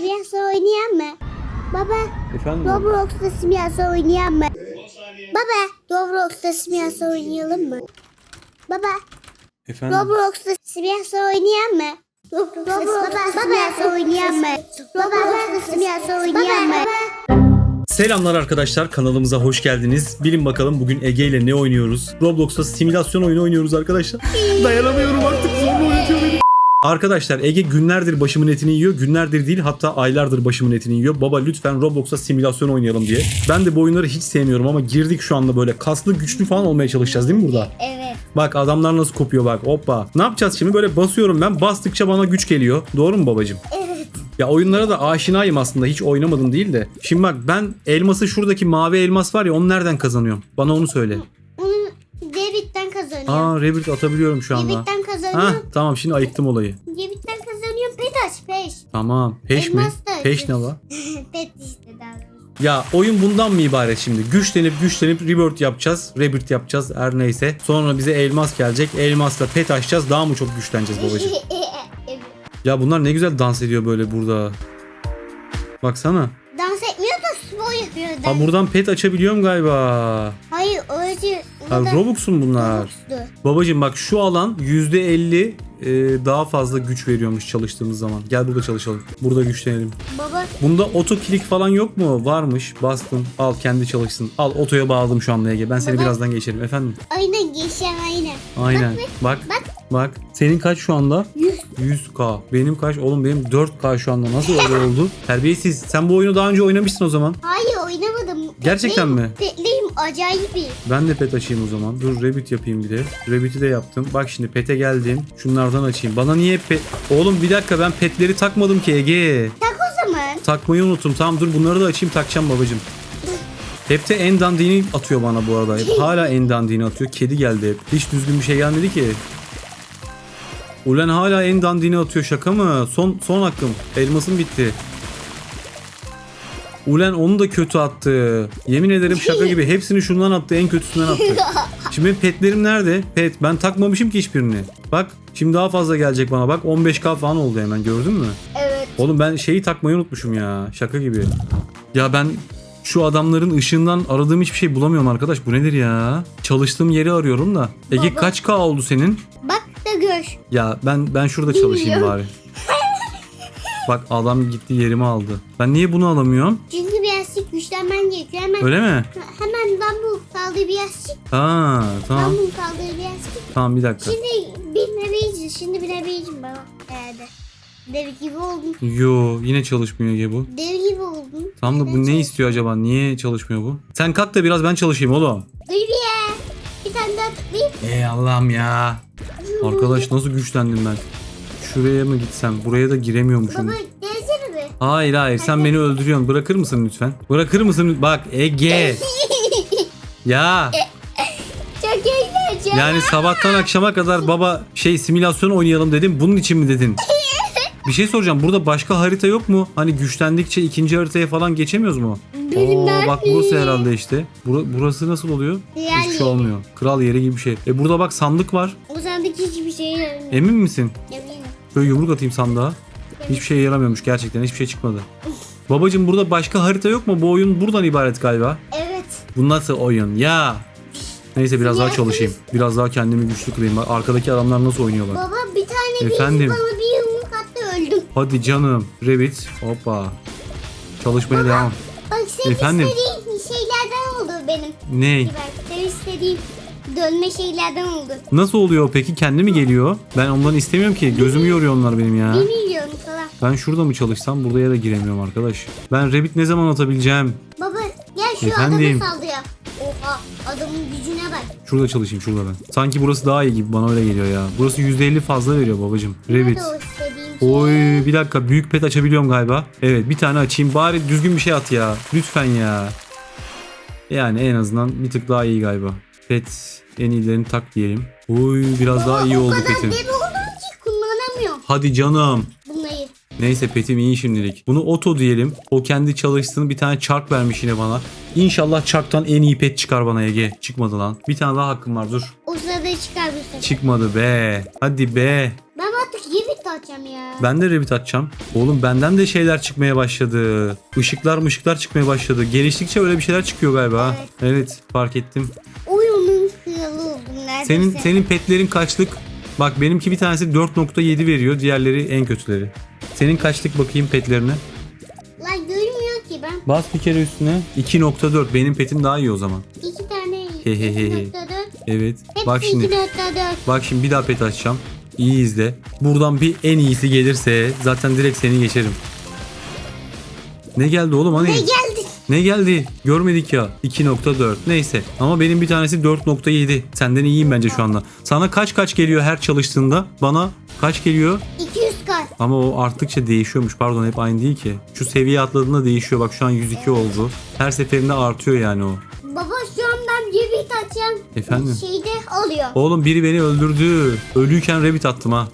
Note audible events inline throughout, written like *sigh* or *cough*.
simyasal oynayan mı? Baba Efendim? Roblox'ta simyasal oynayan mı? Baba Roblox'ta simyasal oynayalım mı? Baba Efendim? Roblox'ta simyasal oynayan mı? Roblox'ta simyasal oynayan mı? Roblox'ta simyasal oynayan mı? Selamlar arkadaşlar kanalımıza hoş geldiniz. Bilin bakalım bugün Ege ile ne oynuyoruz? Roblox'ta simülasyon oyunu oynuyoruz arkadaşlar. Dayanamıyorum artık zorla oynatıyor beni. Arkadaşlar Ege günlerdir başımın etini yiyor. Günlerdir değil hatta aylardır başımın etini yiyor. Baba lütfen Roblox'ta simülasyon oynayalım diye. Ben de bu oyunları hiç sevmiyorum ama girdik şu anda böyle kaslı güçlü falan olmaya çalışacağız değil mi burada? Evet. Bak adamlar nasıl kopuyor bak hoppa. Ne yapacağız şimdi böyle basıyorum ben bastıkça bana güç geliyor. Doğru mu babacım? Evet. Ya oyunlara da aşinayım aslında hiç oynamadım değil de. Şimdi bak ben elması şuradaki mavi elmas var ya onu nereden kazanıyorum? Bana onu söyle. Onu debitten kazanıyor. Aa Rebirth atabiliyorum şu anda. Debitten Ha kazanıyor. tamam şimdi ayıktım olayı. Debitten kazanıyor. Pet aç peş. Tamam. Peş mi? Elmas da Peş ne la? *laughs* Pet işte daha doğrusu. Ya oyun bundan mı ibaret şimdi? Güçlenip güçlenip rebirth yapacağız. Rebirth yapacağız her neyse. Sonra bize elmas gelecek. Elmasla pet açacağız. Daha mı çok güçleneceğiz babacığım? *laughs* evet. Ya bunlar ne güzel dans ediyor böyle burada. Baksana. Dans etmiyor da spor yapıyor. Ha buradan pet açabiliyorum galiba. Hayır öyle. Ha, Robux'un bunlar. Robux'tu. Babacım bak şu alan %50 e, daha fazla güç veriyormuş çalıştığımız zaman. Gel burada çalışalım. Burada güçlenelim. Baba Bunda oto kilik falan yok mu? Varmış. Bastım. Al kendi çalışsın. Al otoya bağladım şu anda Ege. Ben seni Baba. birazdan geçerim. Efendim? aynen geçen aynen. Aynen. Bak. Bak. Bak. Senin kaç şu anda? 100. 100k. Benim kaç? Oğlum benim 4k şu anda. Nasıl öyle oldu? Terbiyesiz. Sen bu oyunu daha önce oynamışsın o zaman. Hayır. Gerçekten Petliyim- mi? Petliyim acayip iyi. Ben de pet açayım o zaman. Dur Rabbit yapayım bir de. Rabbit'i de yaptım. Bak şimdi pet'e geldim. Şunlardan açayım. Bana niye pet... Oğlum bir dakika ben petleri takmadım ki Ege. Tak o zaman. Takmayı unuttum. Tamam dur bunları da açayım takacağım babacım. Hep de en dandini atıyor bana bu arada. Hep hala en dandini atıyor. Kedi geldi hep. Hiç düzgün bir şey gelmedi ki. Ulan hala en dandini atıyor. Şaka mı? Son son hakkım. Elmasım bitti. Ulan onu da kötü attı. Yemin ederim şaka gibi. Hepsini şundan attı. En kötüsünden attı. Şimdi benim petlerim nerede? Pet. Ben takmamışım ki hiçbirini. Bak şimdi daha fazla gelecek bana. Bak 15k falan oldu hemen. Gördün mü? Evet. Oğlum ben şeyi takmayı unutmuşum ya. Şaka gibi. Ya ben şu adamların ışığından aradığım hiçbir şey bulamıyorum arkadaş. Bu nedir ya? Çalıştığım yeri arıyorum da. Ege Baba. kaç K oldu senin? Bak da gör. Ya ben ben şurada çalışayım Bilmiyorum. bari. Bak adam gitti yerimi aldı. Ben niye bunu alamıyorum? Çünkü birazcık güçlenmen gerekiyor. Hemen Öyle mi? hemen Dumble kaldığı birazcık. Ha tamam. Dumble kaldığı birazcık. Tamam bir dakika. Şimdi binebileceğiz. Şimdi binebileceğim baba. Herhalde. Dev gibi oldun. Yo yine çalışmıyor Ege bu. Dev gibi oldun. Tam da bu ne istiyor acaba? Niye çalışmıyor bu? Sen kalk da biraz ben çalışayım oğlum. Dur bir ya. Bir tane daha tıklayayım. Ey Allah'ım ya. Arkadaş nasıl güçlendim ben? Şuraya mı gitsem? Buraya da giremiyormuşum. Baba gelsene be. Hayır hayır sen beni öldürüyorsun. Bırakır mısın lütfen? Bırakır mısın? Bak Ege. *laughs* Ya Çok eğlenceli. yani sabahtan akşama kadar baba şey simülasyon oynayalım dedim. Bunun için mi dedin? *laughs* Bir şey soracağım. Burada başka harita yok mu? Hani güçlendikçe ikinci haritaya falan geçemiyoruz mu? Oo, bak burası herhalde işte. Bura- burası nasıl oluyor? Diğer Hiçbir şey yeri. olmuyor. Kral yeri gibi bir şey. E burada bak sandık var. O sandaki hiçbir şey yaramıyor. Emin misin? Eminim. Böyle yumruk atayım sandığa. Hiçbir şey yaramıyormuş gerçekten. Hiçbir şey çıkmadı. Babacım burada başka harita yok mu? Bu oyun buradan ibaret galiba. Evet. Bu nasıl oyun ya? Neyse biraz daha çalışayım. Biraz daha kendimi güçlü kılayım. Bak arkadaki adamlar nasıl oynuyorlar. Baba bir tane Efendim? bir bana bir yumruk attı öldüm. Hadi canım. Rabbit. Hoppa. Çalışmaya devam. Bak senin Efendim? istediğin şeylerden oldu benim. Ney? Bak senin istediğin dönme şeylerden oldu. Nasıl oluyor peki? Kendi mi geliyor? Ben ondan istemiyorum ki. Gözümü yoruyor onlar benim ya. Bir milyon falan. Ben şurada mı çalışsam buraya da giremiyorum arkadaş. Ben Rabbit ne zaman atabileceğim? Baba gel şu Efendim? adamı saldı ya. Oha adamın gücüne bak. Şurada çalışayım şurada ben. Sanki burası daha iyi gibi bana öyle geliyor ya. Burası %50 fazla veriyor babacım. Rabbit. Nerede o istediğin şey? Oy bir dakika büyük pet açabiliyorum galiba. Evet bir tane açayım. Bari düzgün bir şey at ya. Lütfen ya. Yani en azından bir tık daha iyi galiba. Pet en iyilerini tak diyelim. Oy biraz daha iyi o oldu petim. dev oldum ki kullanamıyorum Hadi canım. bunları. Neyse petim iyi şimdilik. Bunu oto diyelim. O kendi çalıştığını bir tane çark vermiş yine bana. İnşallah çarktan en iyi pet çıkar bana Ege. Çıkmadı lan. Bir tane daha hakkım var dur. O sırada çıkar bir sefer. Çıkmadı be. Hadi be. Ben artık 20 atacağım ya. Ben de Revit açacağım. Oğlum benden de şeyler çıkmaya başladı. Işıklar mışıklar çıkmaya başladı. Geliştikçe öyle bir şeyler çıkıyor galiba. ha. Evet fark ettim. Oyunun neredeyse. Senin senin petlerin kaçlık? Bak benimki bir tanesi 4.7 veriyor. Diğerleri en kötüleri. Senin kaçlık bakayım petlerine? Lan görmüyor ki ben. Bas bir kere üstüne. 2.4. Benim petim daha iyi o zaman. İki tane Hehehe. 2.4. Evet. Hepsi Bak şimdi. 2.4. Bak şimdi bir daha pet açacağım. İyi izle. Buradan bir en iyisi gelirse zaten direkt seni geçerim. Ne geldi oğlum hani? Ne geldi? Ne geldi? Görmedik ya. 2.4. Neyse. Ama benim bir tanesi 4.7. Senden iyiyim bence şu anda. Sana kaç kaç geliyor her çalıştığında? Bana kaç geliyor? 200 kat. Ama o arttıkça değişiyormuş. Pardon hep aynı değil ki. Şu seviye atladığında değişiyor. Bak şu an 102 oldu. Her seferinde artıyor yani o. Baba şu an ben Revit açacağım. Efendim? Şeyde oluyor. Oğlum biri beni öldürdü. Ölüyken rabbit attım ha.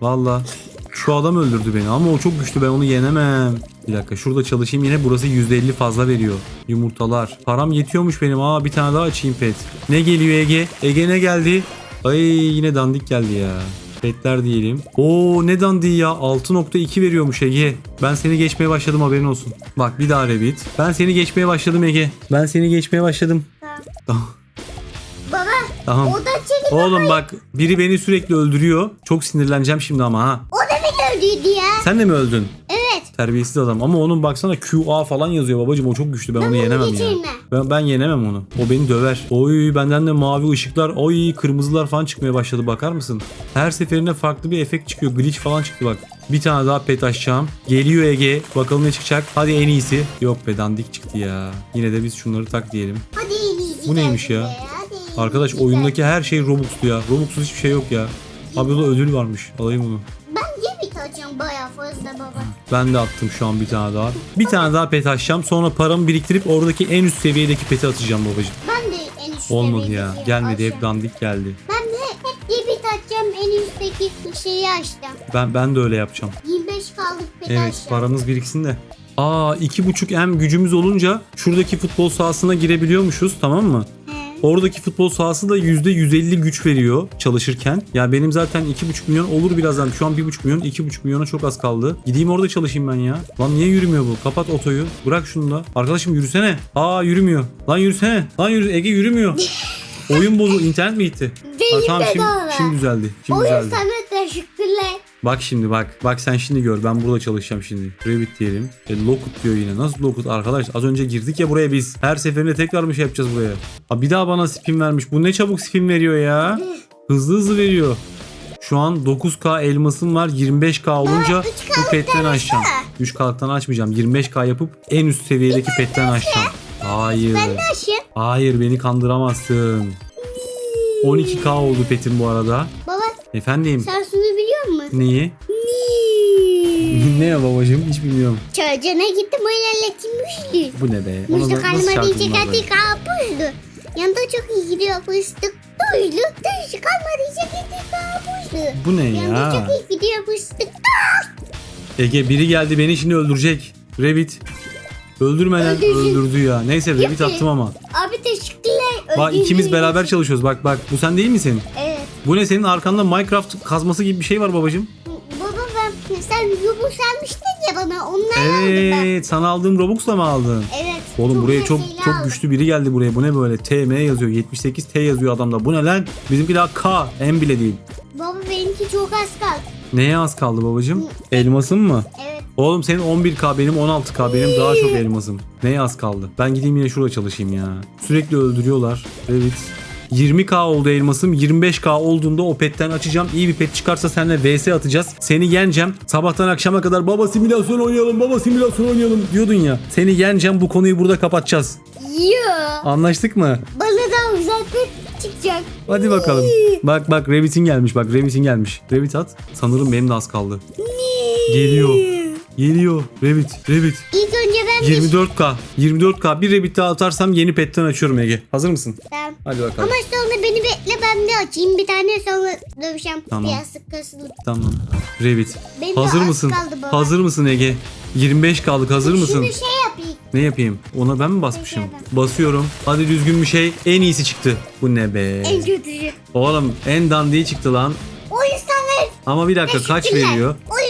Valla. Şu adam öldürdü beni ama o çok güçlü ben onu yenemem. Bir dakika şurada çalışayım yine burası %50 fazla veriyor. Yumurtalar. Param yetiyormuş benim. Aa bir tane daha açayım pet. Ne geliyor Ege? Ege ne geldi? Ay yine dandik geldi ya. Petler diyelim. Oo ne dandiği ya. 6.2 veriyormuş Ege. Ben seni geçmeye başladım haberin olsun. Bak bir daha rabbit. Ben seni geçmeye başladım Ege. Ben seni geçmeye başladım. Tamam. *laughs* Baba Tamam. o da çekil. Oğlum bak biri beni sürekli öldürüyor. Çok sinirleneceğim şimdi ama ha. O da beni öldürdü ya. Sen de mi öldün? Terbiyesiz adam. Ama onun baksana QA falan yazıyor babacım. O çok güçlü. Ben, onu onu yenemem ya. geçeyim mi? Ben, ben yenemem onu. O beni döver. Oy benden de mavi ışıklar. Oy kırmızılar falan çıkmaya başladı. Bakar mısın? Her seferinde farklı bir efekt çıkıyor. Glitch falan çıktı bak. Bir tane daha pet açacağım. Geliyor Ege. Bakalım ne çıkacak. Hadi en iyisi. Yok be dandik çıktı ya. Yine de biz şunları tak diyelim. Hadi en iyisi Bu neymiş ya? Arkadaş oyundaki her şey Robux'lu ya. Robux'suz hiçbir şey yok ya. Abi burada ödül varmış. Alayım geldi. Ben Revit açacağım baya fazla baba. Ben de attım şu an bir tane daha. Bir tane daha pet açacağım. Sonra paramı biriktirip oradaki en üst seviyedeki peti atacağım babacığım. Ben de en üst Olmadı seviyedeki ya. Gelmedi hep açacağım. dandik geldi. Ben de hep Revit açacağım en üstteki şeyi açtım. Ben ben de öyle yapacağım. 25 kaldık peti Evet açacağım. paranız biriksin de. Aa 2.5 M gücümüz olunca şuradaki futbol sahasına girebiliyormuşuz tamam mı? Oradaki futbol sahası da %150 güç veriyor çalışırken. Ya benim zaten 2.5 milyon olur birazdan. Şu an 1.5 milyon, 2.5 milyona çok az kaldı. Gideyim orada çalışayım ben ya. Lan niye yürümüyor bu? Kapat otoyu. Bırak şunu da. Arkadaşım yürüsene. Aa yürümüyor. Lan yürüsene. Lan yürü. Ege yürümüyor. *laughs* Oyun bozuldu. İnternet mi gitti? Benim Ha, tamam şimdi, şimdi düzeldi. Şimdi Oyun düzeldi. sana teşekkürler. Bak şimdi bak. Bak sen şimdi gör. Ben burada çalışacağım şimdi. Revit diyelim. E, Lockut diyor yine. Nasıl Lockut arkadaş? Az önce girdik ya buraya biz. Her seferinde tekrar bir şey yapacağız buraya. Ha, bir daha bana spin vermiş. Bu ne çabuk spin veriyor ya. Hızlı hızlı veriyor. Şu an 9K elmasım var. 25K olunca bu petten açacağım. 3K'lıktan açmayacağım. 25K yapıp en üst seviyedeki petten açacağım. Hayır. Taşı. Hayır beni kandıramazsın. 12K oldu petim bu arada. Baba Efendim. sen? Neyi? *laughs* ne ya babacığım hiç bilmiyorum. Çocuğuna gittim ilerletilmişti. Bu ne be? Ona Müzik nasıl şarkı bunlar böyle? kapuzdu. Yanında çok iyi gidiyor fıstık. Duydu. Dışı kalmadı içi katı kapuzdu. Bu ne Yanında ya? çok iyi gidiyor fıstık. Ege biri geldi beni şimdi öldürecek. Revit. Öldürmeden Öldürdü. öldürdü ya. Neyse Revit Yapı. attım ama. Abi teşekkürler. Bak ikimiz beraber çalışıyoruz. Bak bak bu sen değil misin? Evet. Bu ne senin arkanda Minecraft kazması gibi bir şey var babacığım. Baba ben sen yubu sermiştin ya bana onları aldım ben. Evet sana aldığım Robux'la mı aldın? Evet. Oğlum buraya çok çok aldım. güçlü biri geldi buraya. Bu ne böyle? TM yazıyor. 78 T yazıyor adamda. Bu ne lan? Bizimki daha K. M bile değil. Baba benimki çok az kaldı. Neye az kaldı babacığım? Elmasın mı? Evet. Oğlum senin 11K benim 16K benim daha çok elmasım. Neye az kaldı? Ben gideyim yine şurada çalışayım ya. Sürekli öldürüyorlar. Evet. 20K oldu elmasım. 25K olduğunda o petten açacağım. İyi bir pet çıkarsa seninle VS atacağız. Seni yeneceğim. Sabahtan akşama kadar baba simülasyon oynayalım, baba simülasyon oynayalım diyordun ya. Seni yeneceğim bu konuyu burada kapatacağız. Yo. Anlaştık mı? Bana da uzaklık çıkacak. Hadi bakalım. Bak bak Revit'in gelmiş bak Revit'in gelmiş. Revit at. Sanırım benim de az kaldı. Geliyor. Geliyor. Revit. Revit. İlk 24K. 24K. Bir daha atarsam yeni petten açıyorum Ege. Hazır mısın? Tamam. Hadi bakalım. Ama sonra beni bekle ben de açayım. Bir tane sonra dövüşeceğim. Tamam. Biraz kasılıp. Tamam. Revit. Benim Hazır az mısın? kaldı baba. Hazır mısın Ege? 25 kaldık. Hazır mısın? Şunu şey yapayım. Ne yapayım? Ona ben mi basmışım? Peki, Basıyorum. Hadi düzgün bir şey. En iyisi çıktı. Bu ne be? En kötüsü. Oğlum en dandiği çıktı lan. O insanlar Ama bir dakika kaç Teşekkürler. veriyor? Oyun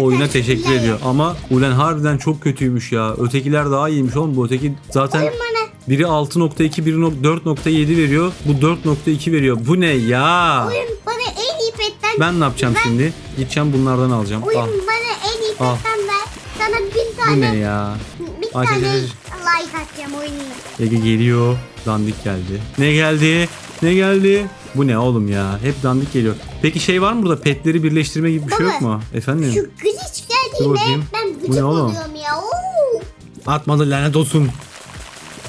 Oyuna teşekkür ediyor. Ama Ulen harbiden çok kötüymüş ya. Ötekiler daha iyiymiş oğlum. Bu öteki zaten Oyun bana, biri 6.2 biri 4.7 veriyor. Bu 4.2 veriyor. Bu ne ya? oyun bana en iyi petten Ben ne yapacağım Ben- şimdi? Gideceğim bunlardan alacağım. Oyun Al. bana en iyi Al. petten ver. Sana Bu tane ne ya? bir Ay, tane like atacağım oyununa. Ege geliyor. Dandik geldi. Ne geldi? Ne geldi? Bu ne oğlum ya? Hep dandik geliyor. Peki şey var mı burada? Petleri birleştirme gibi bir şey Baba, yok mu? Efendim? Şu glitch Dur geldiğinde bakayım. ben Bu ne gıcık oğlum? oluyorum ya. Oo. Atmadı lanet olsun.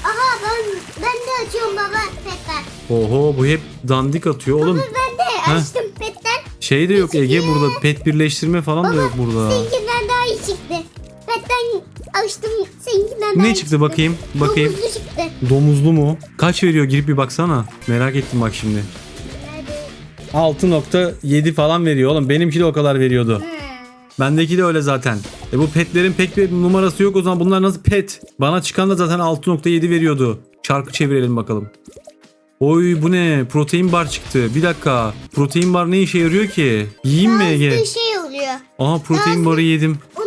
Aha ben ben de açıyorum baba petten. Oho bu hep dandik atıyor. Oğlum Ben de açtım petten. şey de yok Ege burada. Pet birleştirme falan da yok burada. Seninkinden daha iyi çıktı. Petten açtım seninkinden daha Ne iyi çıktı bakayım? Bakayım. Domuzlu çıktı. Domuzlu mu? Kaç veriyor girip bir baksana. Merak ettim bak şimdi. Nerede? 6.7 falan veriyor oğlum. Benimki de o kadar veriyordu. Bendeki de öyle zaten. E bu petlerin pek bir numarası yok o zaman. Bunlar nasıl pet? Bana çıkan da zaten 6.7 veriyordu. Çarkı çevirelim bakalım. Oy bu ne? Protein bar çıktı. Bir dakika. Protein bar ne işe yarıyor ki? Yiyeyim mi Ege? şey oluyor. Aha protein Daha barı yedim. Onu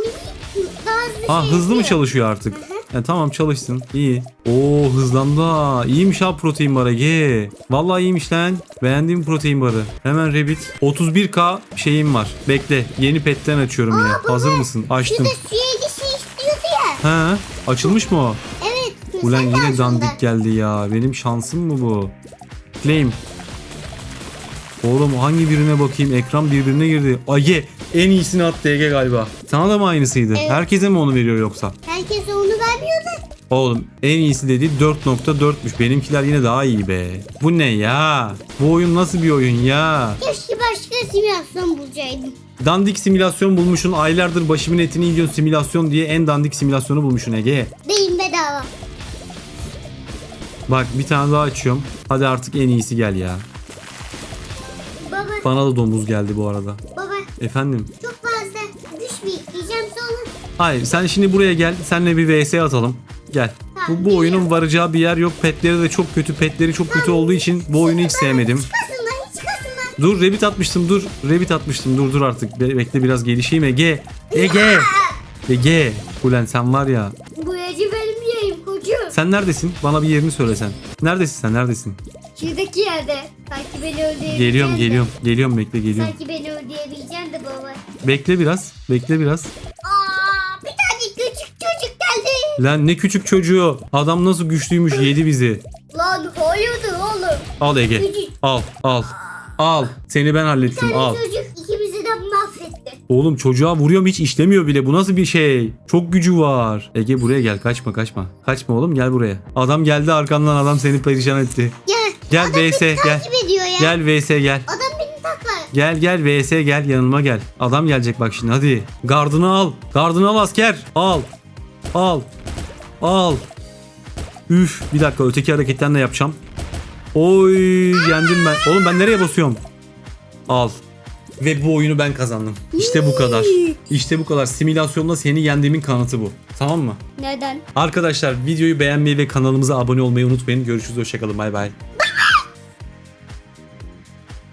daha hızlı Ha şey hızlı mı yapıyor. çalışıyor artık? E, tamam çalışsın. İyi. Oo hızlandı ha. İyiymiş ha protein barı. Ge. Vallahi iyiymiş lan. Beğendiğim protein barı. Hemen Rabbit. 31k şeyim var. Bekle. Yeni petten açıyorum yine. Hazır mısın? Açtım. Bir de suya ilgisi istiyordu ya. Ha? Açılmış mı o? Evet. Ulan yine aslında. dandik geldi ya. Benim şansım mı bu? Claim. Oğlum hangi birine bakayım? Ekran birbirine girdi. Ege en iyisini attı Ege galiba. Sana da mı aynısıydı? Evet. Herkese mi onu veriyor yoksa? Da. Oğlum en iyisi dedi 4.4'müş. Benimkiler yine daha iyi be. Bu ne ya? Bu oyun nasıl bir oyun ya? Keşke başka simülasyon bulsaydım. Dandik simülasyon bulmuşsun. Aylardır başımın etini yiyorsun simülasyon diye en dandik simülasyonu bulmuşsun Ege. Değil bedava. Bak bir tane daha açıyorum. Hadi artık en iyisi gel ya. Baba, Bana da domuz geldi bu arada. baba Efendim? çok fazla düşmeyeyim diyeceğim sonra. Hayır sen şimdi buraya gel. Seninle bir vs atalım. Gel. Bu, bu oyunun varacağı bir yer yok. Petleri de çok kötü. Petleri çok kötü olduğu için bu oyunu hiç sevmedim. Dur Rabbit atmıştım dur. Rabbit atmıştım dur dur artık. Be- bekle biraz gelişeyim Ege. Ege. Ege. Ulan sen var ya. Boyacı benim yerim kocuğum. Sen neredesin? Bana bir yerini söylesen. Neredesin sen neredesin? Şuradaki yerde. Sanki beni öldürebileceksin Geliyorum de. geliyorum. Geliyorum bekle geliyorum. Sanki beni öldürebileceksin de baba. Bekle biraz. Bekle biraz. Lan ne küçük çocuğu. Adam nasıl güçlüymüş yedi bizi. Lan hayırdır oğlum. Al Ege. Al al. Al. Seni ben hallettim Bir al. çocuk ikimizi de mahvetti. Oğlum çocuğa vuruyorum hiç işlemiyor bile. Bu nasıl bir şey? Çok gücü var. Ege buraya gel. Kaçma kaçma. Kaçma oğlum gel buraya. Adam geldi arkandan adam seni perişan etti. Gel. Gel Adam VS gel. takip ediyor ya. Gel VS gel. Adam beni taklar. Gel gel VS gel yanıma gel. Adam gelecek bak şimdi hadi. Gardını al. Gardını al asker. Al. Al. Al. Üf bir dakika öteki hareketten de yapacağım. Oy yendim ben. Oğlum ben nereye basıyorum? Al. Ve bu oyunu ben kazandım. İşte bu kadar. İşte bu kadar. Simülasyonda seni yendiğimin kanıtı bu. Tamam mı? Neden? Arkadaşlar videoyu beğenmeyi ve kanalımıza abone olmayı unutmayın. Görüşürüz. Hoşçakalın. Bay bay.